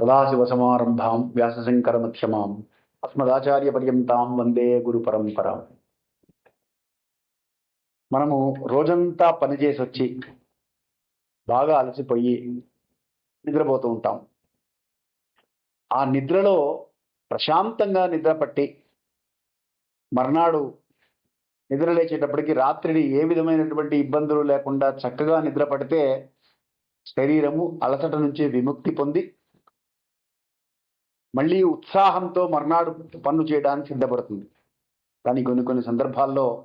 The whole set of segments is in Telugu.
సదాశివసమారంభాం వ్యాసశంకరమధ్యమాం అస్మదాచార్యపర్యంతాం వందే గురు పరంపర మనము రోజంతా పనిచేసి వచ్చి బాగా అలసిపోయి నిద్రపోతూ ఉంటాం. ఆ నిద్రలో ప్రశాంతంగా నిద్ర పట్టి మర్నాడు నిద్ర లేచేటప్పటికి రాత్రిని ఏ విధమైనటువంటి ఇబ్బందులు లేకుండా చక్కగా నిద్ర పడితే శరీరము అలసట నుంచి విముక్తి పొంది మళ్ళీ ఉత్సాహంతో మర్నాడు పనులు చేయడానికి సిద్ధపడుతుంది. కానీ కొన్ని కొన్ని సందర్భాల్లో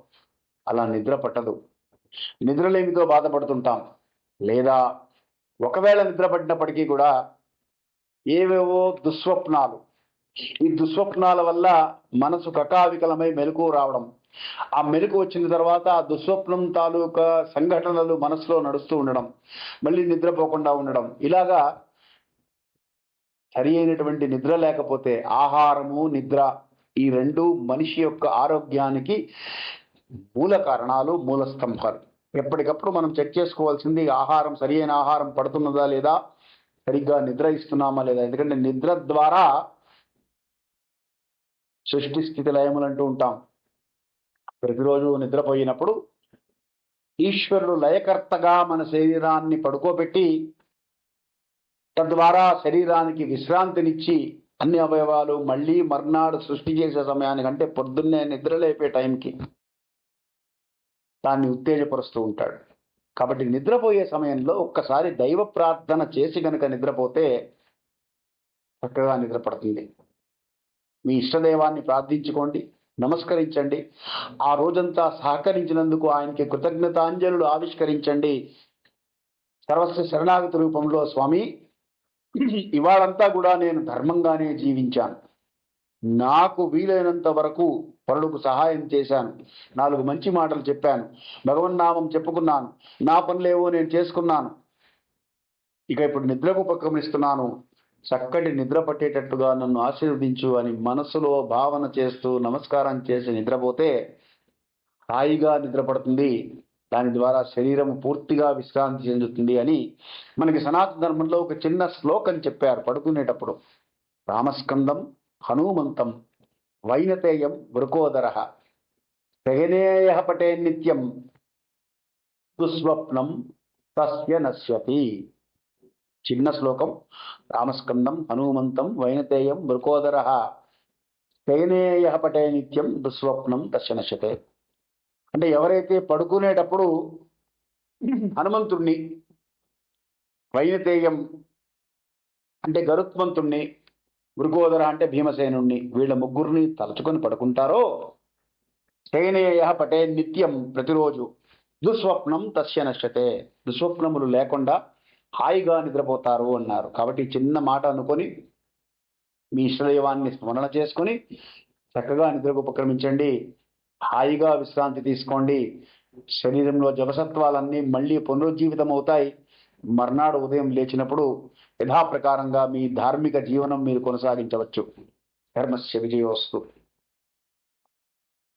అలా నిద్ర పట్టదు. నిద్రలేమితో బాధపడుతుంటాం. లేదా ఒకవేళ నిద్ర పట్టినప్పటికీ కూడా ఏవేవో దుస్వప్నాలు. ఈ దుస్వప్నాల వల్ల మనసు కకావికలమై మెలకు రావడం. ఆ మెలకు వచ్చిన తర్వాత ఆ దుస్వప్నం తాలూకా సంఘటనలు మనసులో నడుస్తూ ఉండడం. మళ్ళీ నిద్రపోకుండా ఉండడం. ఇలాగా సరి అయినటువంటి నిద్ర లేకపోతే ఆహారము నిద్ర ఈ రెండు మనిషి యొక్క ఆరోగ్యానికి మూల కారణాలు మూల స్తంభాలు. ఎప్పటికప్పుడు మనం చెక్ చేసుకోవాల్సింది ఆహారం సరి అయిన ఆహారం పడుతున్నదా లేదా సరిగ్గా నిద్ర ఇస్తున్నామా లేదా? ఎందుకంటే నిద్ర ద్వారా సృష్టి స్థితి లయములు అంటూ ఉంటాం. ప్రతిరోజు నిద్రపోయినప్పుడు ఈశ్వరుడు లయకర్తగా మన శరీరాన్ని పడుకోబెట్టి తద్వారా శరీరానికి విశ్రాంతినిచ్చి అన్ని అవయవాలు మళ్ళీ మర్నాడు సృష్టి చేసే సమయానికి అంటే పొద్దున్నే నిద్రలేపే టైంకి దాన్ని ఉత్తేజపరుస్తూ ఉంటాడు. కాబట్టి నిద్రపోయే సమయంలో ఒక్కసారి దైవ ప్రార్థన చేసి కనుక నిద్రపోతే చక్కగా నిద్రపడుతుంది. మీ ఇష్టదైవాన్ని ప్రార్థించుకోండి నమస్కరించండి. ఆ రోజంతా సహకరించినందుకు ఆయనకి కృతజ్ఞతాంజలులు ఆవిష్కరించండి. సర్వస్వ శరణాగతి రూపంలో స్వామి ఇవాళంతా కూడా నేను ధర్మంగానే జీవించాను. నాకు వీలైనంత వరకు పరులకు సహాయం చేశాను. నాలుగు మంచి మాటలు చెప్పాను. భగవన్నామం చెప్పుకున్నాను. నా పనులేవో నేను చేసుకున్నాను. ఇక ఇప్పుడు నిద్రకు ఉపక్రమిస్తున్నాను. చక్కటి నిద్ర పట్టేటట్టుగా నన్ను ఆశీర్వదించు అని మనసులో భావన చేస్తూ నమస్కారం చేసి నిద్రపోతే హాయిగా నిద్రపడుతుంది. దాని ద్వారా శరీరం పూర్తిగా విశ్రాంతి చెందుతుంది అని మనకి సనాతన ధర్మంలో ఒక చిన్న శ్లోకం చెప్పారు పడుకునేటప్పుడు. రామస్కందం హనుమంతం వైనతేయం వృకోదర సహనేయ పటే నిత్యం దుస్వప్నం తస్య నశ్యతి చిన్న శ్లోకం. రామస్కందం హనుమంతం వైనతేయం వృకోదర శయనేయ పటే నిత్యం దుస్వప్నం తస్య నశ్యతే అంటే ఎవరైతే పడుకునేటప్పుడు హనుమంతుణ్ణి వైనతేయం అంటే గరుత్మంతుణ్ణి మృగోదర అంటే భీమసేనుణ్ణి వీళ్ళ ముగ్గురిని తలుచుకొని పడుకుంటారో శయనేయ పటే నిత్యం ప్రతిరోజు దుస్వప్నం తస్య నశ్యతే. దుస్వప్నములు లేకుండా హాయిగా నిద్రపోతారు అన్నారు. కాబట్టి చిన్న మాట అనుకొని మీ ఇష్టదైవాన్ని స్మరణ చేసుకొని చక్కగా నిద్రకు ఉపక్రమించండి. హాయిగా విశ్రాంతి తీసుకోండి. శరీరంలో జవసత్వాలన్నీ మళ్ళీ పునరుజ్జీవితం అవుతాయి. మర్నాడు ఉదయం లేచినప్పుడు యథాప్రకారంగా మీ ధార్మిక జీవనం మీరు కొనసాగించవచ్చు. ధర్మస్య విజయోస్తు.